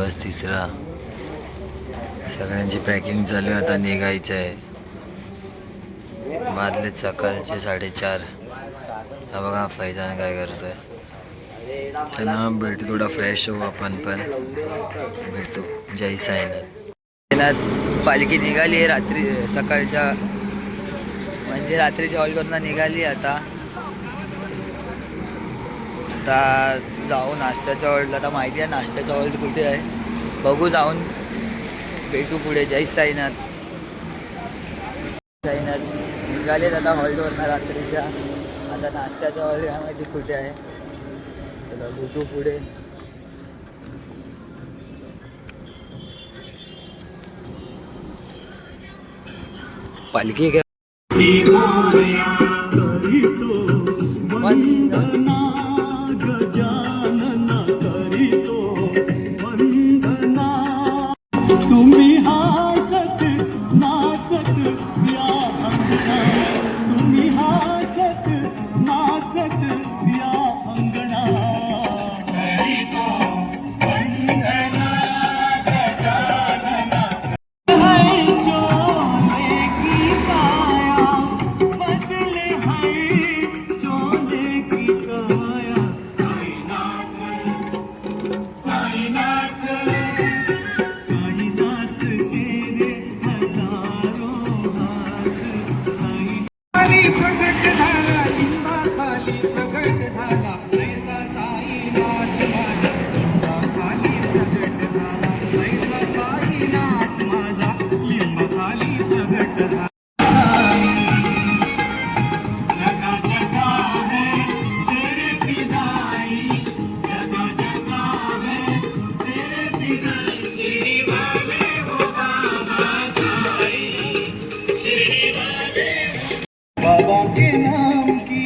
दिवस तिसरा. सगळ्यांची पॅकिंग चालू आहे आता निघायचं आहे वाजले सकाळचे साडेचार. हा बघा फैजान काय करतोय. चला भेटू थोडा फ्रेश होऊ आपण पण. भेटू जय साईनाथ. पालखी निघाली आहे रात्री सकाळच्या. म्हणजे रात्रीच्या करून निघाली आता. आता जाऊ नाश्त्याच्या हॉलला आता माहिती आहे नाश्त्याचा हॉल कुठे आहे. बघू जाऊन. भेटू पुढे. जय साईनाथ. साईनाथ. निघालेत आता हॉल्टवरनं रात्रीच्या. आता नाश्त्याचा वर्ल्ड काय माहिती कुठे आहे. चला भेटू पुढे. पालखी घ्या बाबा के नाम की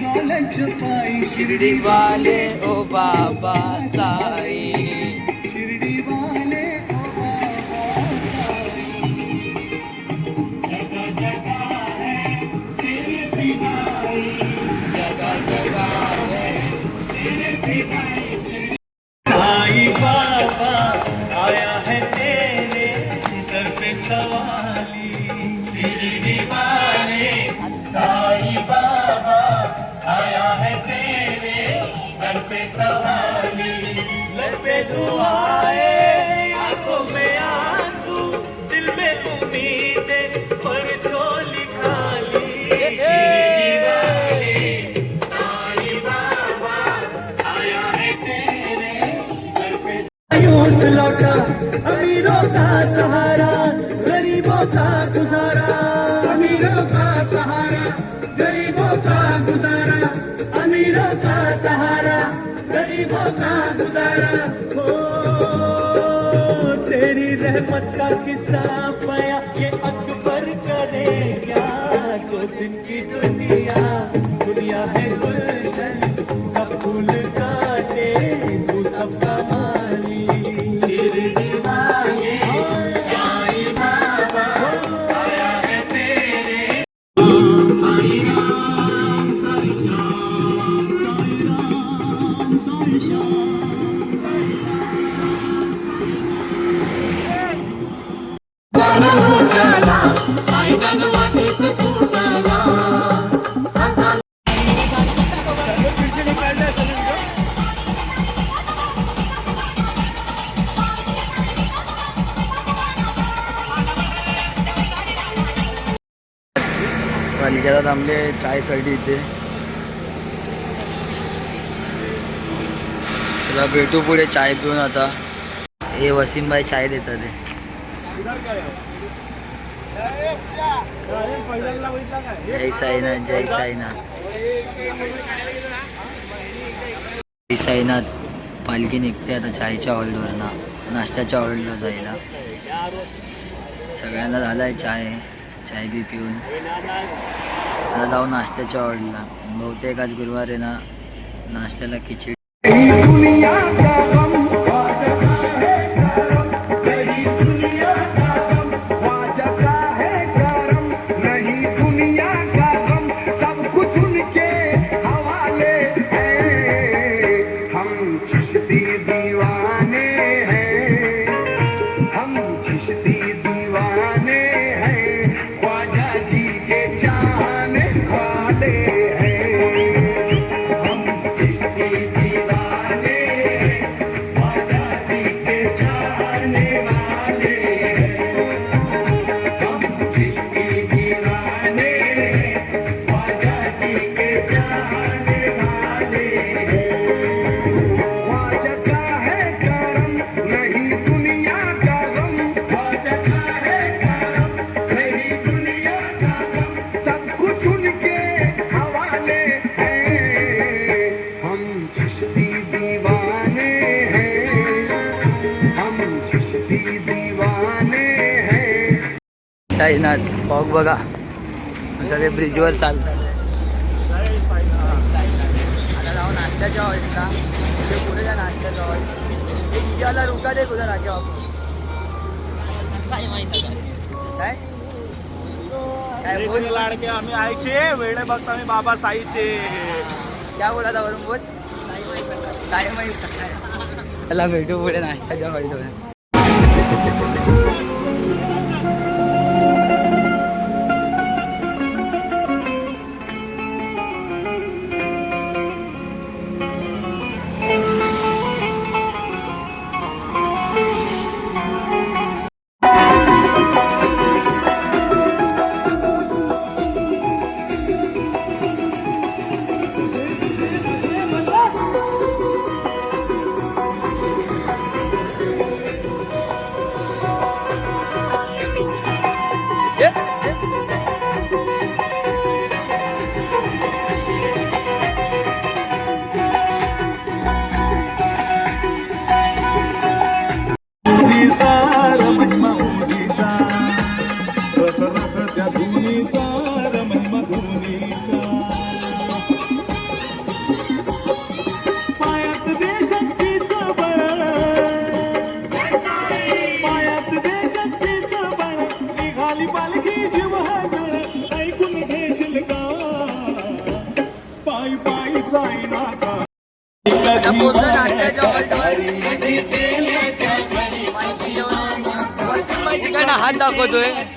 दौलत छुपाई। शिरडी वाले मायूस लौटा अमीरों का सहारा तेरी रहमत का किस्सा? पालिकेला थांबले चायसाठी इथे. तुला भेटू पुढे चाय पिऊन आता. हे वसीमबाई चाय देतात जय साईनाथ जय साईनाथ. जय साईनाथ. पालखी निघते आता चायच्या हॉलवरनं. नाश्त्याच्या हॉलला जायला. सगळ्यांना झालाय चाय. चाय बी पिऊन. आता जाऊ नाश्त्याच्या ऑर्डरला बहुतेक आज गुरुवार आहे ना नाश्त्याला खिचडी. साईनाथ. फॉग बघा. सगळे ब्रिजवर चालतात. आता जाऊ नाश्त्याच्या पुढे जा नाश्त्याच्या रुका दे बापू. काय? काय बोल? लाडके आम्ही आयचे वेळे बघता आम्ही बाबा साईचे. क्या बोला था वरून बोल? साई माई त्याला भेटू पुढे नाश्त्याच्या हॉलवर केला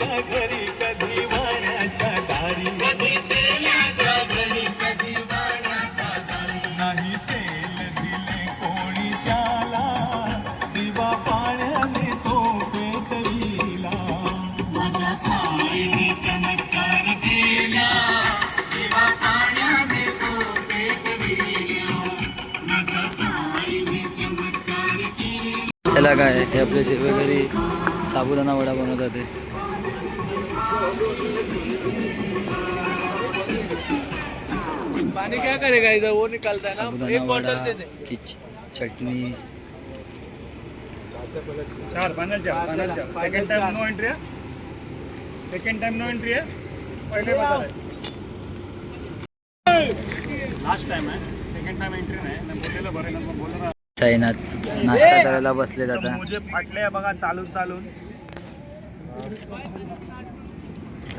चला काय हे आपले सेवेकरी साबुदाणा वडा बनवतात ते पानी क्या करेगा इधर वो निकलता है ना एक बॉटल दे दे की चटणी. चार final final second time no entry है सेकंड टाइम नो एंट्री है पहले बता लास्ट टाइम है सेकंड टाइम एंट्री नाही. मी बोललेलं बरं ना बोललो ना साईनाथ नाश्ता करायला बसलेत आता. फाटले बघा चालून चालून.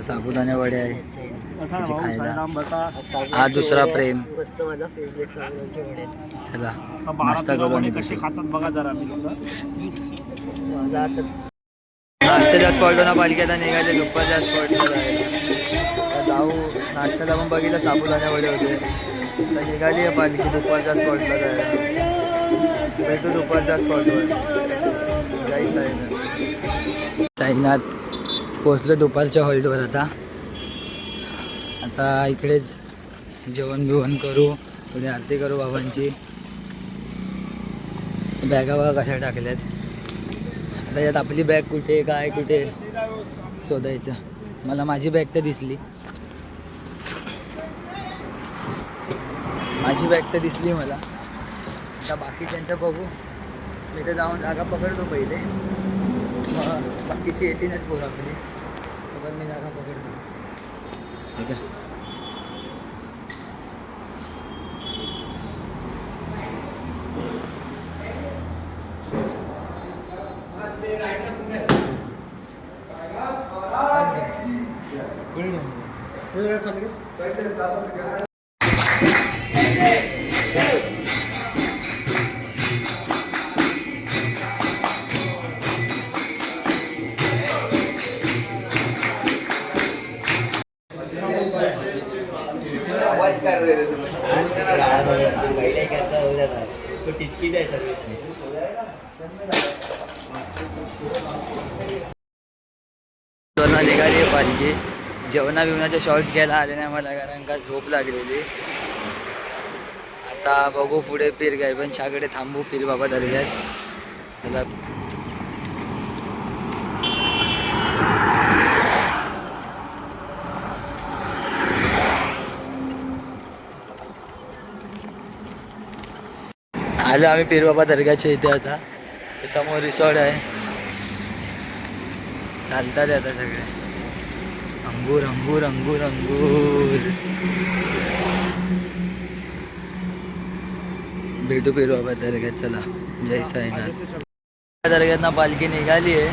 साबुदाणे वडे आहे. खायला. हा दुसरा प्रेम. माझा फेवरेट साबुदाण्याचे वडे. चला नाश्ता करू आणि आता नाश्त्याच्या स्पॉटला पालिकेत निघाले दुपारच्या स्पॉटला तर जाऊ. नाश्त्याला पण बघितलं साबुदाणे वडे होते. निघाली आहे पालखी दुपारच्या स्पॉटला जायला. भेटू दुपारच्या स्पॉटवर जय साईनाथ साईनाथ पोचलो दुपारच्या हॉल्टवर आता. आता इकडेच जेवण बिवण करू थोडी आरती करू बाबांची. बॅगा बघा कशा टाकल्यात. आता यात आपली बॅग कुठे काय कुठे शोधायचं. मला माझी बॅग तर दिसली. माझी बॅग तर दिसली मला. आता बाकीच्यांचं बघू. मी तर जाऊन जागा पकडतो पहिले. मग बाकीची येतीलच बघू आपली. तर मी जागा पकडतो. ठीक आहे. उसको टिचकी जेवणा निघाली आहे पालखी? जेवणा बिवणाचे शॉर्ट्स घ्यायला आले नाही मला कारण का झोप लागलेली. आता बघू पुढे पीर गाय पण शाकडे थांबू पीर बाबा दर्ग्यात. चला. आलो आम्ही पीरबाबा दर्ग्याच्या इथे आता. समोर रिसॉर्ट आहे. चालतात आता सगळे. अंगूर अंगूर अंगूर अंगूर. भेटू पीरबाबा दर्ग्यात चला. जय साईनाथ. दर्ग्यात पालखी निघाली आहे.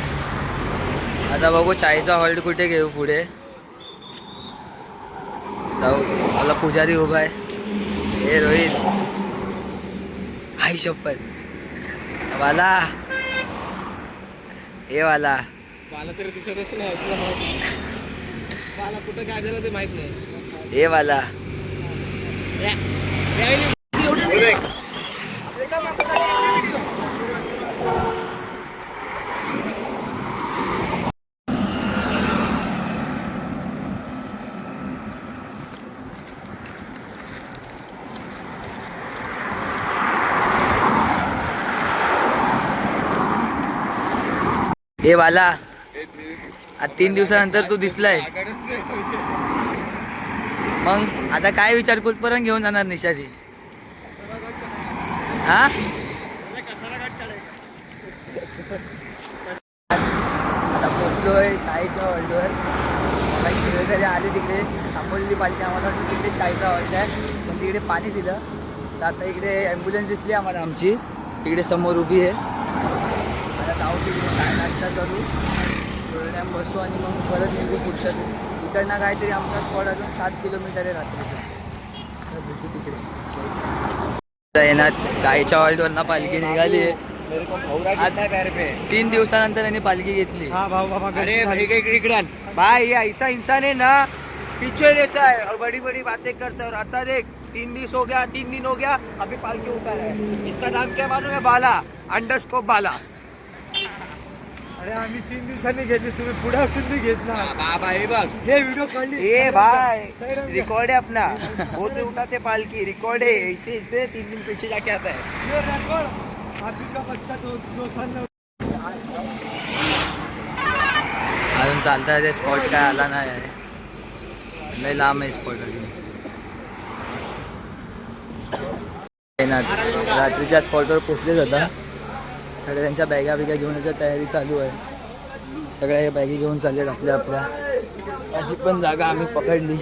आता बघू चायचा हॉल्ट कुठे घेऊ पुढे. जाऊ. मला पुजारी उभा आहे. हे रोहित. हाय शपथ. वाला. हे वाला. मला तरी दिसतच नाही मला कुठं काय झालं ते माहीत नाही. हे वाला. हे वाला आज तीन दिवसानंतर तू दिसलाय मग आता काय विचार कुठपर्यंत घेऊन जाणार निशादी हा? आता पोचलोय चायच्या हॉलवर. काही शिवेकरी आले तिकडे. थांबवलेली पालखी आम्हाला वाटलं तिकडे चायचा हॉल्ट आहे. पण तिकडे पाणी दिलं. तर आता इकडे ॲम्ब्युलन्स दिसली आम्हाला आमची. तिकडे समोर उभी आहे. काय नाश्ता करू थोडं टाईम बसू आणि मग परत निघू पुढच्या इकडनं काहीतरी आमचा स्पॉट अजून सात किलोमीटर आहे रात्रीचा. तर भेटू तिकडे. येणार चायच्या हॉल्टवरनं पालखी निघाली. आहे तीन दिवसानंतर यांनी पालखी घेतली. हाँ अरे भाई के इकड़न भाई ये ऐसा इंसान है ना पीछे रहता है और बड़ी बड़ी बातें करता है और आता देख तीन दिन हो गया तीन दिन हो गया अभी पालकी उतारा है इसका नाम क्या मालूम है? बाला. अंडरस्कोप बाला. अरे आम्ही तीन दिवसांनी घेतली. तुम्ही पुढे असून नाही. घेतला बाबा हे बघ. हे व्हिडिओ काढली. ये भाई रिकॉर्ड है अपना बोलते उठाते पालकी रिकॉर्ड है ऐसे ऐसे तीन दिन पीछे जाके आता है. ये record, अभी का बच्चा दो दो साल में अजून चालता ते स्पॉट काय आला नाही. आहे लय लांब आहे स्पॉट अजून. रात्रीच्या स्पॉटवर पोचले जाता सगळ्यांच्या बॅगा बिगा घेऊनच्या तयारी चालू आहे. सगळ्या या बॅगी घेऊन चालल्यात आपल्या आपल्या. याची पण जागा आम्ही पकडली.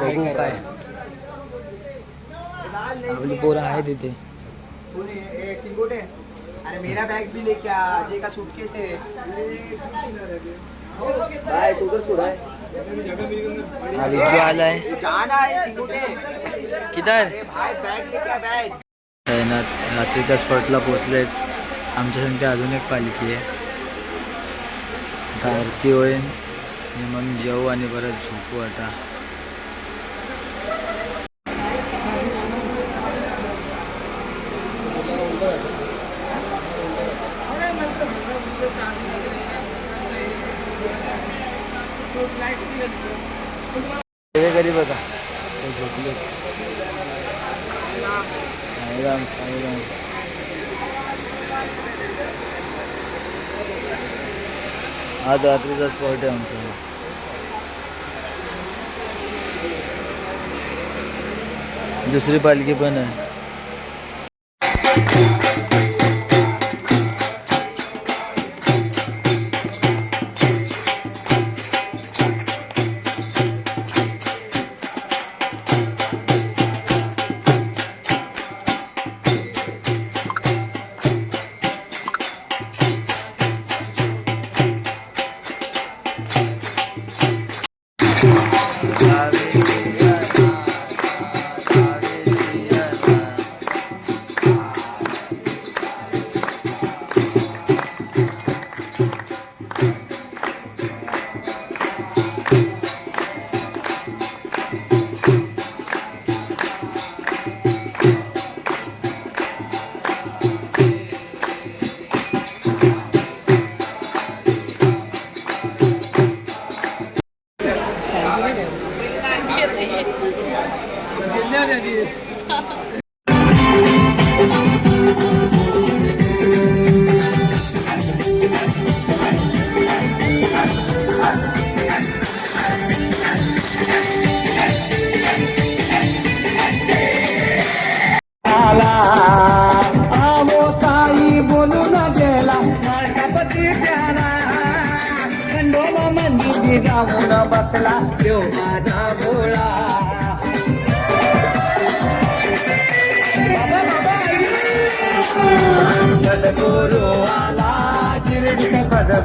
बघू काय. आपली पोरं आहे तिथे अरे मेरा बैग भी लेके आ अजय का सूटकेस है. भाई तू उधर छोड़ा है हा विजू आलाय. जाना है सिंगोटे किधर? अरे भाई बैग लेके आ बैग तैनात रात्रीच्या स्पॉटला पोचलेत आमच्यासाठी अजून एक पालखी आहे. आता आरती होईल मग जेवू आणि परत झोपू आता. कधी बघा झोपले साईराम साईराम. आज रात्रीचा स्पॉट आहे आमचा. दुसरी पालखी पण आहे.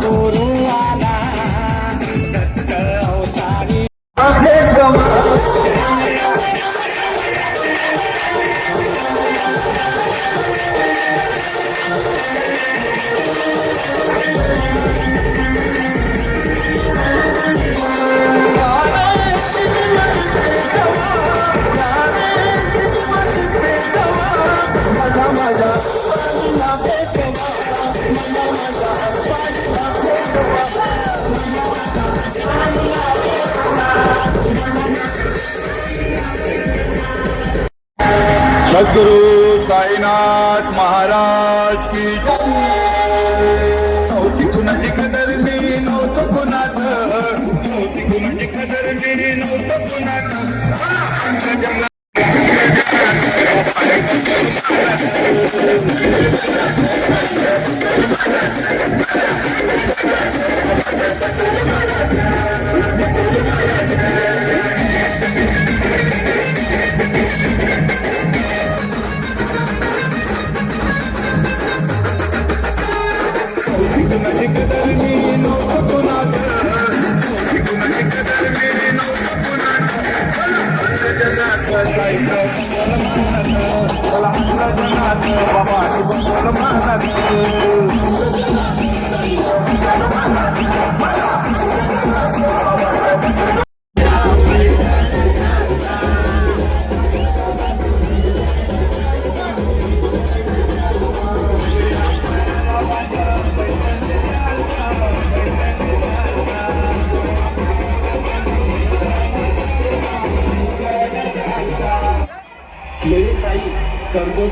করো আলা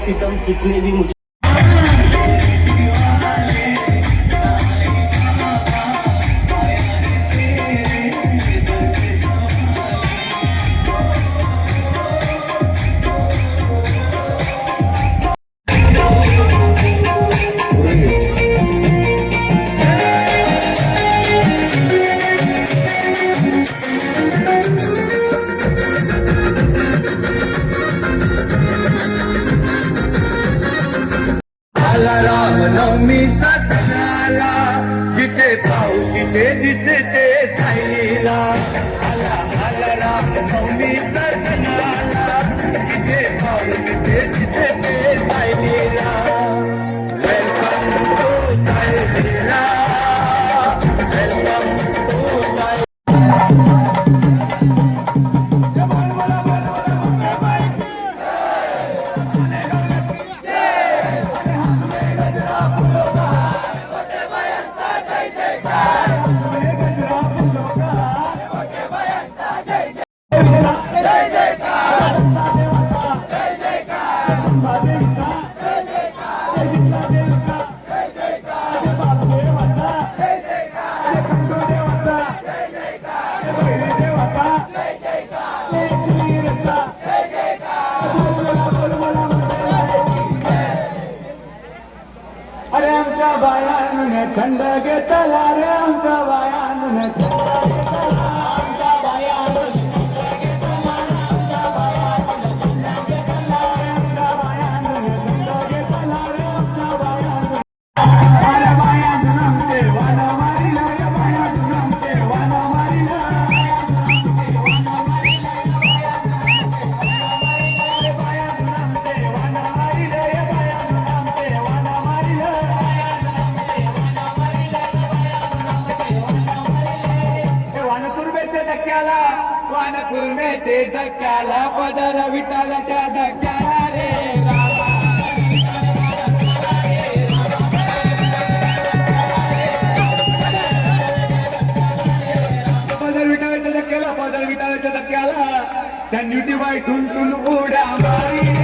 से कम कितने भी मुझे 감사합니다. पदर विटाळ्याच्या धक्क्याला त्या न्युटी बाय ठुन उड्या मारी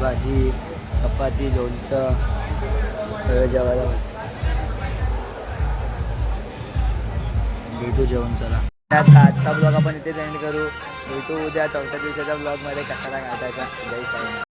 भाजी चपाती लोणचं सगळं जेवायला भेटू जेवण चला. आजचा ब्लॉग आपण इथेच एंड करू. भेटू उद्या चौथ्या दिवसाच्या ब्लॉगमध्ये कशाला घाटायचा जय साई